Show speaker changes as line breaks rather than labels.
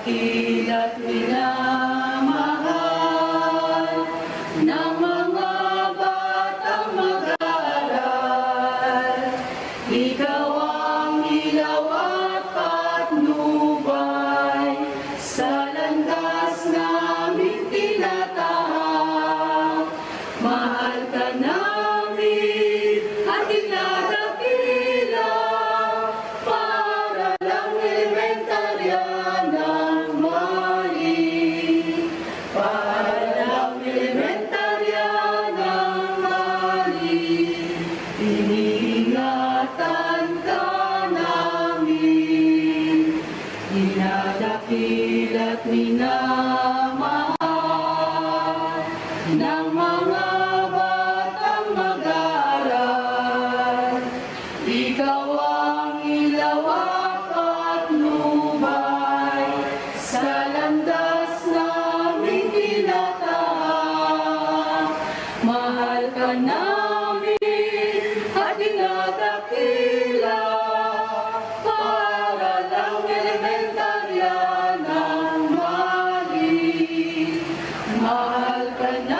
Pinapakil at minamahal ng mga batang mag-aaral. Ikaw Minamahil at minamahal ng. Ikaw ang ilaw at nubay sa landas. Mahal ka na. Kalpana